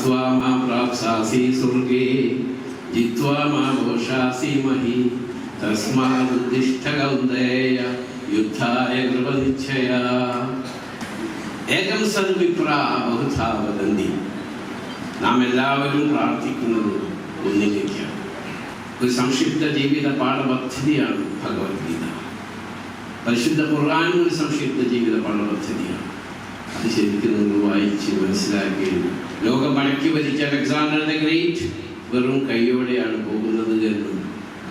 हत्वा मां प्राप्स्यासि स्वर्गे जित्वा मां घोषासि महि तस्मादुद्दिष्ठ कौन्तेय युद्धाय कृपनिश्चया ഏകം സദ്വിപ്ര ബഹുധാ വദന്തി നാം എല്ലാവരും പ്രാർത്ഥിക്കുന്നത് ഒന്നിലേക്കാണ് ഒരു സംക്ഷിപ്ത ജീവിത പാഠപദ്ധതിയാണ് ഭഗവത്ഗീത പരിശുദ്ധ ഖുർആാനും ഒരു സംക്ഷിപ്ത ജീവിത പാഠപദ്ധതിയാണ് അത് ശരിക്കും നിങ്ങൾ വായിച്ച് മനസ്സിലാക്കി ലോകം അടക്കി വരിച്ച അലക്സാണ്ടർ ദ ഗ്രേറ്റ് വെറും കൈയോടെയാണ് പോകുന്നത് എന്ന്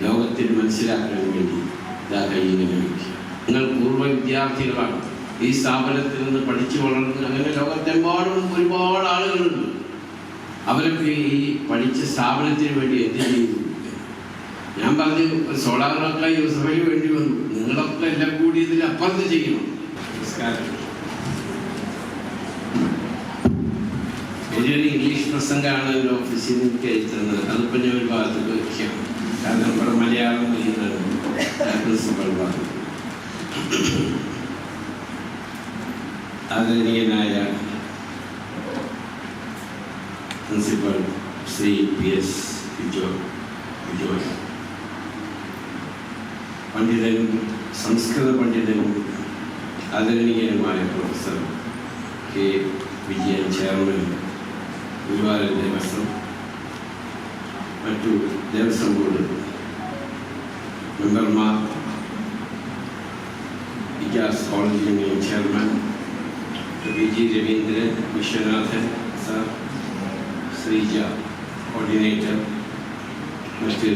ലോകത്തിന് മനസ്സിലാക്കാൻ വേണ്ടി ഇതാ കയ്യിൽ വയ്ക്കുക നിങ്ങൾ പൂർവ വിദ്യാർത്ഥികളാണ് ഈ സ്ഥാപനത്തിൽ നിന്ന് പഠിച്ചു വളർന്ന് അങ്ങനെ ലോകത്തെമ്പാടും ഒരുപാട് ആളുകളുണ്ട്. അവരൊക്കെ ഈ പഠിച്ച സ്ഥാപനത്തിന് വേണ്ടി എന്ത് ചെയ്തു? ഞാൻ പറഞ്ഞു സോളാറൊക്കെ യൂസഫിന് വേണ്ടി വന്നു. നിങ്ങളൊക്കെ എല്ലാം കൂടി ഇതിൽ അപ്പുറത്ത് ചെയ്യണം. നമസ്കാരം. വലിയൊരു ഇംഗ്ലീഷ് പ്രസംഗമാണ് ഒരു ഓഫീസിൽ നിന്ന് എനിക്ക് അയച്ചത് അതിപ്പോൾ ഞാൻ ഒരു ഭാഗത്ത് വയ്ക്കാം കാരണം ഇവിടെ മലയാളം ചെയ്യുന്നതാണ് പ്രിൻസിപ്പൽ ഭാഗം ആദരണീയനായ principal Shri P S Vijo പണ്ഡിതനും സംസ്കൃത പണ്ഡിതനും ആദരണീയനുമായ professor K Vijayan chairman Guruvayur Devaswom മറ്റു ദേവസ്വം ബോർഡ് മെമ്പർമാർ Ijas college union chairman V G Raveendran Viswanathan sir Sreeja coordinator മറ്റ്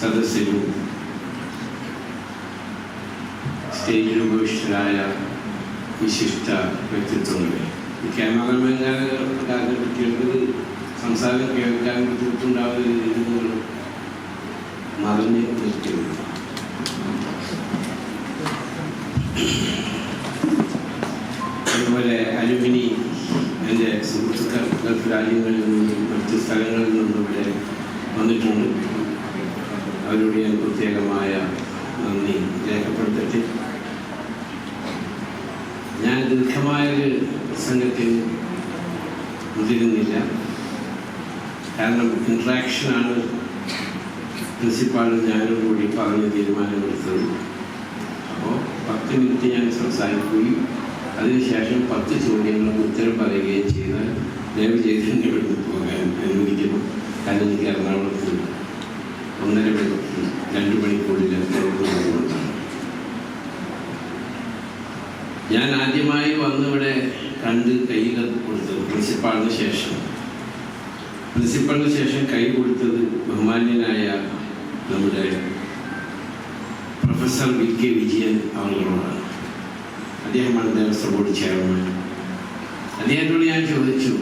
സദസ്യരും സ്റ്റേജിൽ ഉപവിഷ്ടരായ വിശിഷ്ട വ്യക്തിത്വങ്ങളെ ഈ ക്യാമറമാൻകാരുടെ കുട്ടികൾക്ക് സംസാരം കേൾക്കാൻ ബുദ്ധിമുട്ടുണ്ടാവുന്ന രീതിയിൽ മറിഞ്ഞ് നിൽക്കരുത് അതുപോലെ അലുമിനി എന്റെ സുഹൃത്തുക്കൾ ഗൾഫ് രാജ്യങ്ങളിൽ നിന്നും മറ്റ് സ്ഥലങ്ങളിൽ നിന്നും ഇവിടെ വന്നിട്ടുണ്ട്. അവരോട് ഞാൻ പ്രത്യേകമായ നന്ദി രേഖപ്പെടുത്തട്ടെ. ഞാൻ ദീർഘമായൊരു പ്രസംഗത്തിൽ മുതിരുന്നില്ല. കാരണം ഇൻട്രാക്ഷനാണ് പ്രിൻസിപ്പാളും ഞാനും കൂടി പറഞ്ഞ് തീരുമാനമെടുത്തത്. അപ്പോൾ പത്ത് മിനിറ്റ് ഞാൻ സംസാരിക്കുകയും അതിനുശേഷം പത്ത് ചോദ്യങ്ങൾക്ക് ഉത്തരം പറയുകയും ചെയ്താൽ ദയവ് ചെയ്ത് തന്നെ ഇവിടുന്ന് പോകാൻ അനുവദിക്കുന്നു. കാരണം എനിക്ക് എറണാകുളത്ത് ഒന്നര മണി രണ്ട് മണിക്കൂറിൽ എത്തണമെന്നുള്ളതുകൊണ്ടാണ് ഞാൻ ആദ്യമായി വന്നിവിടെ കണ്ട് കയ്യിൽ കൊടുത്തത് പ്രിൻസിപ്പാളിന് ശേഷം. പ്രിൻസിപ്പാളിന് ശേഷം കൈ കൊടുത്തത് ബഹുമാന്യനായ നമ്മുടെ പ്രൊഫസർ വി കെ വിജയൻ അവളോടാണ് അദ്ദേഹമാണ് ദേവസ്വം ബോർഡ് ചെയർമാൻ. അദ്ദേഹത്തോട് ഞാൻ ചോദിച്ചു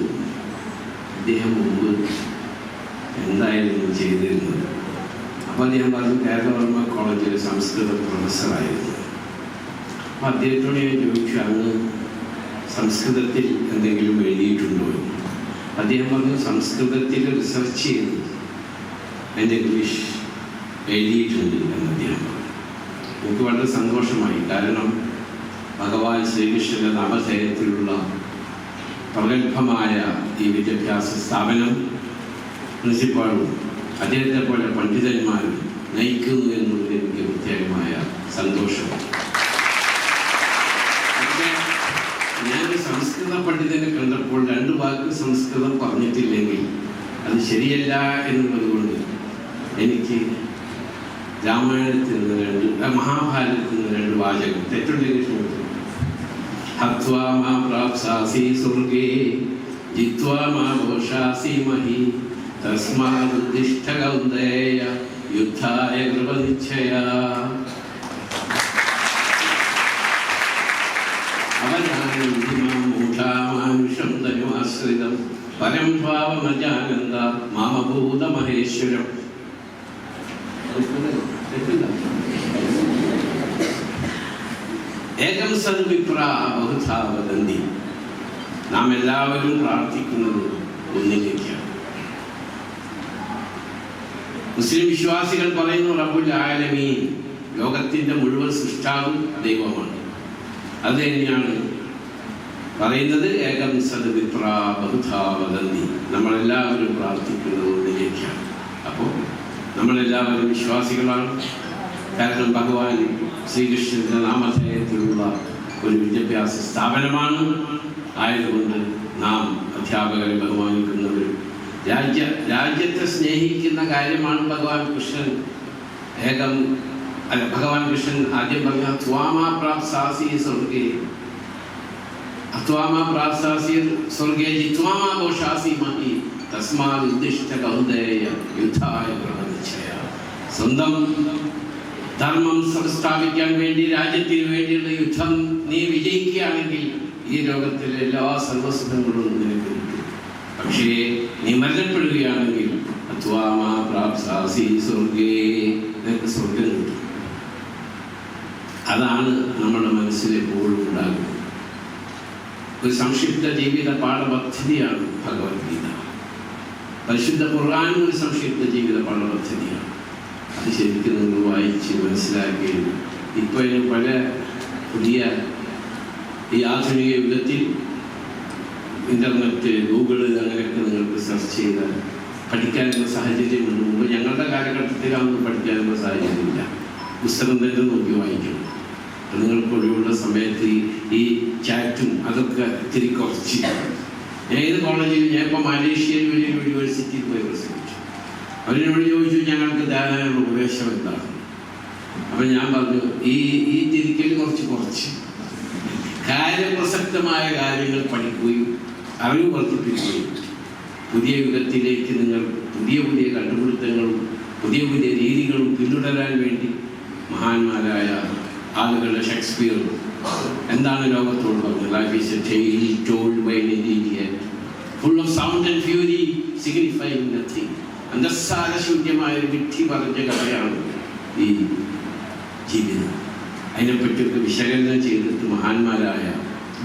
അദ്ദേഹം മുമ്പ് എന്തായിരുന്നു ചെയ്തിരുന്നത്? അപ്പോൾ അദ്ദേഹം പറഞ്ഞു കേരളവർമ്മ കോളേജിലെ സംസ്കൃത പ്രൊഫസറായിരുന്നു. അദ്ദേഹത്തോട് ഞാൻ ചോദിച്ചു അങ്ങ് സംസ്കൃതത്തിൽ എന്തെങ്കിലും എഴുതിയിട്ടുണ്ടോ. അദ്ദേഹം പറഞ്ഞു സംസ്കൃതത്തിൽ റിസർച്ച് ചെയ്ത്. എന്റെ ഇംഗ്ലീഷ് എഴുതിയിട്ടുണ്ട് എന്ന് അദ്ദേഹം പറഞ്ഞു. എനിക്ക് വളരെ സന്തോഷമായി. കാരണം ഭഗവാൻ ശ്രീകൃഷ്ണന്റെ നാമധേയത്തിലുള്ള പ്രഗത്ഭമായ ഈ വിദ്യാഭ്യാസ സ്ഥാപനം പ്രിൻസിപ്പാളും അദ്ദേഹത്തെ പോലെ പണ്ഡിതന്മാരും നയിക്കുന്നു എന്നുള്ളത് എനിക്ക് പ്രത്യേകമായ സന്തോഷം പക്ഷേ ഞാൻ സംസ്കൃത പണ്ഡിതനെ കണ്ടപ്പോൾ രണ്ട് വാക്ക് സംസ്കൃതം പറഞ്ഞിട്ടില്ലെങ്കിൽ അത് ശരിയല്ല എന്ന് പറഞ്ഞുകൊണ്ട് എനിക്ക് രാമായണത്തിൽ നിന്ന് രണ്ട് മഹാഭാരതത്തിൽ നിന്ന് രണ്ട് വാചകം തെറ്റുണ്ടെങ്കിൽ ക്ഷമിക്കണം. ഹത്വാ മാ പ്രാപ്സാസി സ്വർഗേ ജിത്വാ മാ ഘോഷാസി മഹി തസ്മാദുദ്ദിഷ്ട കൗന്ദേയ യുദ്ധായ കൃപനിശ്ചയ അവരാനുഷം ധനുമാശ്രിതം. പരം ഭാവമജാനന്ദ മാമഭൂത മഹേശ്വരം. ഏകം സദ്വിപ്ര ബഹുധാ വദന്തി നാം എല്ലാവരും പ്രാർത്ഥിക്കുന്നത് ഒന്നിലേക്കാണ് മുസ്ലിം വിശ്വാസികൾ പറയുന്നു റബ്ബുൽ ആലമീൻ ലോകത്തിന്റെ മുഴുവൻ സൃഷ്ടാവും ദൈവമാണ്. അത് തന്നെയാണ് പറയുന്നത് ഏകം സത് വിപ്ര ബഹുധാ വദന്തി. നമ്മളെല്ലാവരും പ്രാർത്ഥിക്കുന്നത് ഒന്നിലേക്കാണ് അപ്പോൾ നമ്മളെല്ലാവരും വിശ്വാസികളാണ്. കാരണം ഭഗവാൻ ശ്രീകൃഷ്ണന്റെ നാമധേയത്തിലുള്ള ഒരു വിദ്യാഭ്യാസ സ്ഥാപനമാണ്. ആയതുകൊണ്ട് നാം അധ്യാപകരെ ബഹുമാനിക്കുന്നവരും രാജ്യ രാജ്യത്തെ സ്നേഹിക്കുന്ന കാര്യമാണ് ഭഗവാൻ കൃഷ്ണൻ. ഏകം അല്ല ഭഗവാൻ കൃഷ്ണൻ ആദ്യം പറഞ്ഞ ത്വാമാ പ്രാപ്സാസി അത്വാമാ പ്രാപ്സാസി സ്വർഗേ ജിത്വാമാ ഘോഷാസി മഹി. തസ്മാൽ ഉദ്ദിഷ്ട കൗന്ദേയ യുദ്ധായ പ്രവചയ സ്വന്തം ധർമ്മം സംസ്ഥാപിക്കാൻ വേണ്ടി രാജ്യത്തിന് വേണ്ടിയുള്ള യുദ്ധം നീ വിജയിക്കുകയാണെങ്കിൽ ഈ ലോകത്തിലെ എല്ലാ സർവസുഖങ്ങളും നിനക്ക് പക്ഷേ നീ മരണപ്പെടുകയാണെങ്കിൽ അത്വാമാ പ്രാപ്സാസി സ്വർഗേ നിനക്ക് സ്വർഗം കിട്ടും. അതാണ് നമ്മുടെ മനസ്സിലെപ്പോഴും ഉണ്ടാകുന്നത്. ഒരു സംക്ഷിപ്ത ജീവിത പാഠപദ്ധതിയാണ് ഭഗവത്ഗീത പരിശുദ്ധ ഖുർആാനും ഒരു സംക്ഷിപ്ത ജീവിത പാഠപദ്ധതിയാണ്. അത് ശരിക്കും നിങ്ങൾ വായിച്ച് മനസ്സിലാക്കുകയും ഇപ്പോൾ അതിന് പല പുതിയ ഈ ആധുനിക യുഗത്തിൽ ഇന്റർനെറ്റ് ഗൂഗിൾ അങ്ങനെയൊക്കെ നിങ്ങൾക്ക് സെർച്ച് ചെയ്താൽ പഠിക്കാനുള്ള സാഹചര്യമുണ്ട്. മുമ്പ് ഞങ്ങളുടെ കാലഘട്ടത്തിൽ പഠിക്കാനുള്ള സാഹചര്യമില്ല. പുസ്തകം തന്നെ നോക്കി വായിക്കണം. നിങ്ങൾക്ക് ഒഴിവുള്ള സമയത്ത് ഈ ചാറ്റും അതൊക്കെ ഇത്തിരി കുറച്ച്. ഞാൻ ഏത് കോളേജിൽ ഞാൻ ഇപ്പോൾ വലിയ യൂണിവേഴ്സിറ്റിയിൽ പോയി പ്രസംഗിച്ചു. അവരോട് ചോദിച്ചു ഞങ്ങൾക്ക് ധാരാളം ഉപദേശം എന്താണ്? അപ്പം ഞാൻ പറഞ്ഞു ഈ ഈ തിരിക്കൽ കുറച്ച് കുറച്ച്. കാര്യപ്രസക്തമായ കാര്യങ്ങൾ പഠിക്കുകയും അറിവ് വർദ്ധിപ്പിക്കുകയും പുതിയ യുഗത്തിലേക്ക് നിങ്ങൾ പുതിയ പുതിയ കണ്ടുപിടുത്തങ്ങളും പുതിയ പുതിയ രീതികളും പിന്തുടരാൻ വേണ്ടി മഹാന്മാരായ ആളുകളുടെ ഷേക്സ്പിയർ. എന്താണ് ലോകത്തോട് പറഞ്ഞത്? Life is a told by full of sound and fury signifying nothing അന്തസ്സാരശൂന്യമായ ഒരു വിധി പറഞ്ഞ കഥയാണ് ഈ ജീവിതം. അതിനെപ്പറ്റിയൊക്കെ വിശകലനം ചെയ്തിട്ട് മഹാന്മാരായ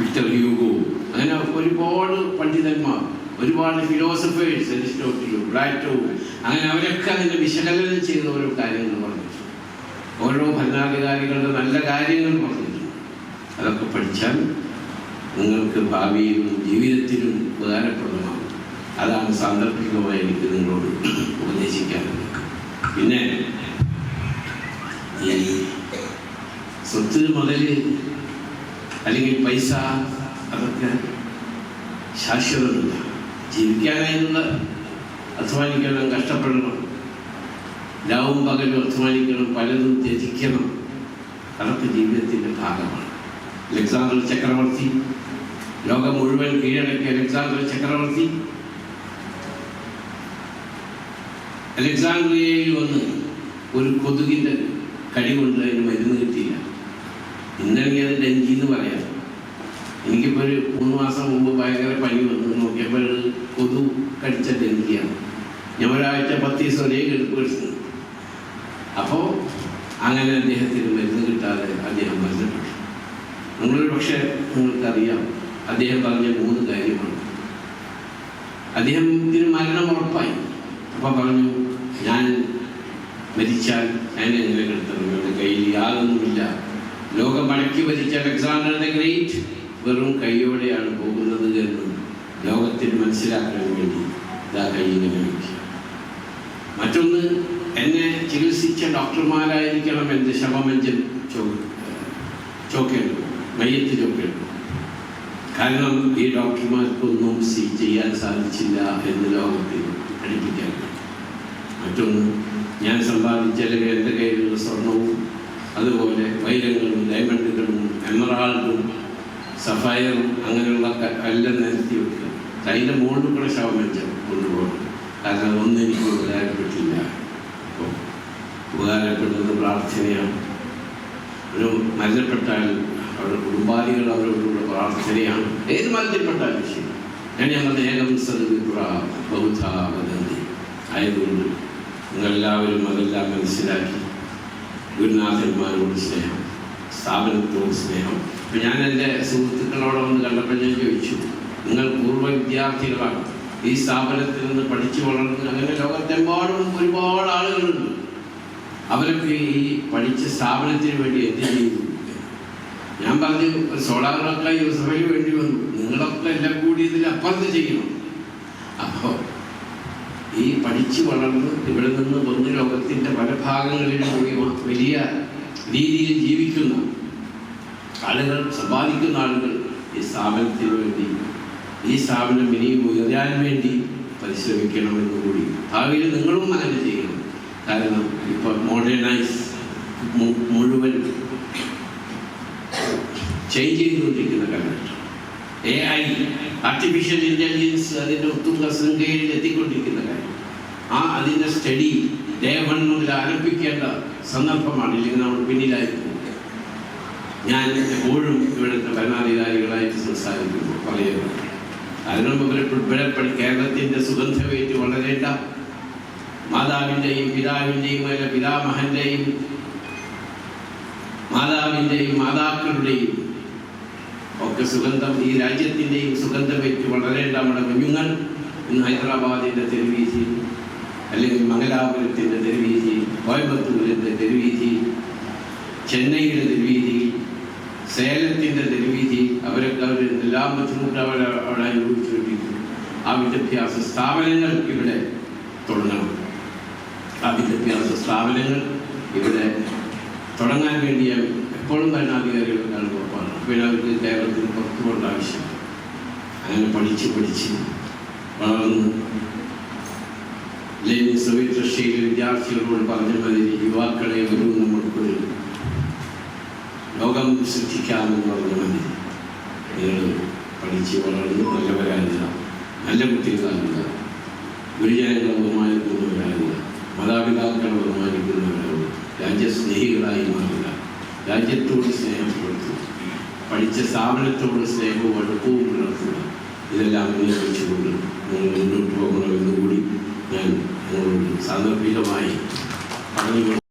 വിക്ടർ യൂഗോ അങ്ങനെ ഒരുപാട് പണ്ഡിതന്മാർ ഒരുപാട് ഫിലോസഫേഴ്സ് അരിസ്റ്റോട്ടിലും പ്ലാറ്റോ അങ്ങനെ അവരൊക്കെ അതിന്റെ വിശകലനം ചെയ്ത ഓരോ കാര്യങ്ങൾ പറഞ്ഞിട്ടുണ്ട് ഓരോ ഭരണാധികാരികളുടെ നല്ല കാര്യങ്ങൾ പറഞ്ഞിട്ടുണ്ട്. അതൊക്കെ പഠിച്ചാൽ നിങ്ങൾക്ക് ഭാവിയിലും ജീവിതത്തിലും ഉപകാരപ്രദമാകും. അതാണ് സാന്ദർഭികമായി എനിക്ക് നിങ്ങളോട് ഉപദേശിക്കാനുള്ളത് പിന്നെ ഈ സ്വത്ത് മുതൽ അല്ലെങ്കിൽ പൈസ അതൊക്കെ ശാശ്വതമില്ല. ജീവിക്കാനായിട്ടുള്ള അധ്വാനിക്കണം കഷ്ടപ്പെടണം. രാവും പകലും അധ്വാനിക്കണം പലതും ത്യജിക്കണം. അതൊക്കെ ജീവിതത്തിന്റെ ഭാഗമാണ്. അലക്സാണ്ടർ ചക്രവർത്തി ലോകം മുഴുവൻ കീഴടക്കിയ അലക്സാണ്ടർ ചക്രവർത്തി. അലക്സാണ്ട്രിയയിൽ വന്ന് ഒരു കൊതുകിന്റെ കടി കൊണ്ട് അതിന് മരുന്ന് കിട്ടിയില്ല ഇന്നലെ അത് ഡെങ്കി എന്ന് പറയാം. എനിക്കിപ്പോൾ ഒരു മൂന്ന് മാസം മുമ്പ് ഭയങ്കര പനി വന്നു. നോക്കിയപ്പോൾ കൊതു കടിച്ച ഡെങ്കിയാണ്. ഞാൻ ഒരാഴ്ച പത്ത് ദിവസം ഒരേ കെടുപ്പ് എടുത്തു അപ്പോൾ അങ്ങനെ അദ്ദേഹത്തിന് മരുന്ന് കിട്ടാതെ അദ്ദേഹം മരണപ്പെട്ടു. നിങ്ങളൊരു പക്ഷേ നിങ്ങൾക്കറിയാം അദ്ദേഹം പറഞ്ഞ മൂന്ന് കാര്യമാണ്. അദ്ദേഹത്തിന് മരണം ഉറപ്പായി. അപ്പോൾ പറഞ്ഞു ഞാൻ മരിച്ചാൽ ഞാൻ എങ്ങനെ കിടത്തണം എന്റെ കയ്യിൽ യാതൊന്നുമില്ല. ലോകം മടക്കി ഭരിച്ച അലക്സാണ്ടർ ദ ഗ്രേറ്റ് വെറും കൈയോടെയാണ് പോകുന്നത് എന്ന് ലോകത്തിന് മനസ്സിലാക്കാൻ വേണ്ടി ഇതാ കൈ ഇങ്ങനെ മറ്റൊന്ന് എന്നെ ചികിത്സിച്ച ഡോക്ടർമാരായിരിക്കണം എന്റെ ശവമഞ്ചൻ ചോക്കേണ്ടത്. മയ്യത്ത് ചോക്കേണ്ടത്. കാരണം ഈ ഡോക്ടർമാർക്കൊന്നും സി ചെയ്യാൻ സാധിച്ചില്ല എന്ന് ലോകത്തിൽ പഠിപ്പിക്കാൻ മറ്റൊന്ന് ഞാൻ സമ്പാദിച്ച അല്ലെങ്കിൽ എന്റെ കയ്യിലുള്ള സ്വർണവും അതുപോലെ വൈരങ്ങളും ഡയമണ്ടുകളും എമറാൾഡും സഫയറും അങ്ങനെയുള്ള എല്ലാം നിരത്തി വെക്കുക അതിന്റെ മുകളിൽ കൂടെ ശവമഞ്ചം കൊണ്ടുപോകണം. കാരണം അതൊന്നും എനിക്ക് ഉപകാരപ്പെട്ടില്ല ഉപകാരപ്പെടുന്നത് പ്രാർത്ഥനയാണ്. ഒരു മരണപ്പെട്ടാൽ അവരുടെ കുടുംബാദികൾ അവരോടുള്ള പ്രാർത്ഥനയാണ്. ഏത് മരണപ്പെട്ടാലും ശരി. ഞാൻ ഞങ്ങളുടെ ഏകം സദ്വിപ്ര ബൗദ്ധ വദന്തി ആയതുകൊണ്ട് നിങ്ങളെല്ലാവരും അതെല്ലാം മനസ്സിലാക്കി. ഗുരുനാഥന്മാരോട് സ്നേഹം സ്ഥാപനത്തോട് സ്നേഹം. ഇപ്പം ഞാൻ എന്റെ സുഹൃത്തുക്കളോട് വന്ന് കണ്ടപ്പോൾ ഞാൻ ചോദിച്ചു നിങ്ങൾ പൂർവ വിദ്യാർത്ഥികളാണ്. ഈ സ്ഥാപനത്തിൽ നിന്ന് പഠിച്ചു വളർന്ന് അങ്ങനെ ലോകത്തെമ്പാടും ഒരുപാട് ആളുകളുണ്ട്. അവരൊക്കെ ഈ പഠിച്ച സ്ഥാപനത്തിന് വേണ്ടി എന്ത് ചെയ്യുന്നു? ഞാൻ പറഞ്ഞു സോളാറൊക്കെ യൂസഫലി വേണ്ടി വന്നു. നിങ്ങളൊക്കെ എല്ലാം കൂടി ഇതിൽ അപ്പുറത്ത് ചെയ്യണം. അപ്പോൾ ഈ പഠിച്ചു വളർന്ന് ഇവിടെ നിന്ന് ഒന്ന് ലോകത്തിന്റെ പല ഭാഗങ്ങളിലും പോയി വലിയ രീതിയിൽ ജീവിക്കുന്ന ആളുകൾ സമ്പാദിക്കുന്ന ആളുകൾ ഈ സ്ഥാപനത്തിന് വേണ്ടി ഈ സ്ഥാപനം ഇനിയും ഉയരാൻ വേണ്ടി പരിശ്രമിക്കണമെന്ന് കൂടി. ഭാവിയിൽ നിങ്ങളും അങ്ങനെ ചെയ്യണം. കാരണം മോഡേണൈസ് മുഴുവൻ ചേഞ്ച് ചെയ്തുകൊണ്ടിരിക്കുന്ന കാലഘട്ടം. എ ഐ ആർട്ടിഫിഷ്യൽ ഇന്റലിജൻസ് അതിന്റെ ഒത്തുള്ള ശൃംഖലയിൽ എത്തിക്കൊണ്ടിരിക്കുന്ന കാര്യം ആ അതിന്റെ സ്റ്റഡി ഡേ വൺ മുതൽ ആരംഭിക്കേണ്ട സന്ദർഭമാണ് ഇല്ലെങ്കിൽ നമ്മൾ പിന്നിലായിരിക്കും ഞാൻ എപ്പോഴും ഇവിടുത്തെ ഭരണാധികാരികളായിട്ട് സംസാരിക്കുമ്പോൾ പറയുന്നത് കാരണം ഇവരെ ഇവിടെ കേരളത്തിന്റെ സുഗന്ധമേറ്റ് വളരേണ്ട മാതാവിന്റെയും പിതാവിന്റെയും അല്ല പിതാമഹന്റെയും മാതാവിന്റെയും മാതാക്കളുടെയും ഒക്കെ സുഗന്ധം ഈ രാജ്യത്തിന്റെയും സുഗന്ധം വെച്ച് വളരേണ്ട നമ്മുടെ കുഞ്ഞുങ്ങൾ ഇന്ന് ഹൈദരാബാദിന്റെ തെരുവീസി അല്ലെങ്കിൽ മംഗലാപുരത്തിന്റെ തെരുവീസി കോയമ്പത്തൂരിന്റെ തെരുവീസി ചെന്നൈയുടെ തെരുവീതി സേലത്തിന്റെ തെരുവീതി അവരൊക്കെ അവർ എല്ലാം ബുദ്ധിമുട്ട് അവരെ അവിടെ അനുഭവിച്ചുകൊണ്ടിരിക്കുന്നു. ആ വിദ്യാഭ്യാസ സ്ഥാപനങ്ങൾ ഇവിടെ തുടങ്ങണം. വിദ്യാഭ്യാസ സ്ഥാപനങ്ങൾ ഇവിടെ തുടങ്ങാൻ വേണ്ടി ഞാൻ എപ്പോഴും ഭരണാധികാരികൾക്കാണ് ഉറപ്പാണ് പിന്നെ അവർക്ക് കേരളത്തിൽ പുറത്തുകൊണ്ട് ആവശ്യം. അങ്ങനെ പഠിച്ച് പഠിച്ച് വളർന്ന് ലെനിൻ സോവിയറ്റ് റഷ്യയിലെ വിദ്യാർത്ഥികളോട് പറഞ്ഞ മാതിരി യുവാക്കളെ ഒരു നമ്മൾക്കൊരു ലോകം സൃഷ്ടിക്കാമെന്ന് പറഞ്ഞ മതി നിങ്ങൾ പഠിച്ച് വളർന്ന് നല്ലവരാകുക നല്ല കുട്ടികളാകുക ഗുരുജനങ്ങളെ ബഹുമാനിക്കുന്നവരാകുക മാതാപിതാക്കളെ ബഹുമാനിക്കുന്നവരാകുക രാജ്യസ്നേഹികളായി മാറുക. രാജ്യത്തോട് സ്നേഹം പുലർത്തുക പഠിച്ച സ്ഥാപനത്തോട് സ്നേഹവും അടുപ്പവും പുലർത്തുക. ഇതെല്ലാം ഉന്നയിച്ചുകൊണ്ട് നിങ്ങൾ മുന്നോട്ട് പോകണമെന്നുകൂടി ഞാൻ സാന്ദർഭികമായി പറഞ്ഞുകൊണ്ട്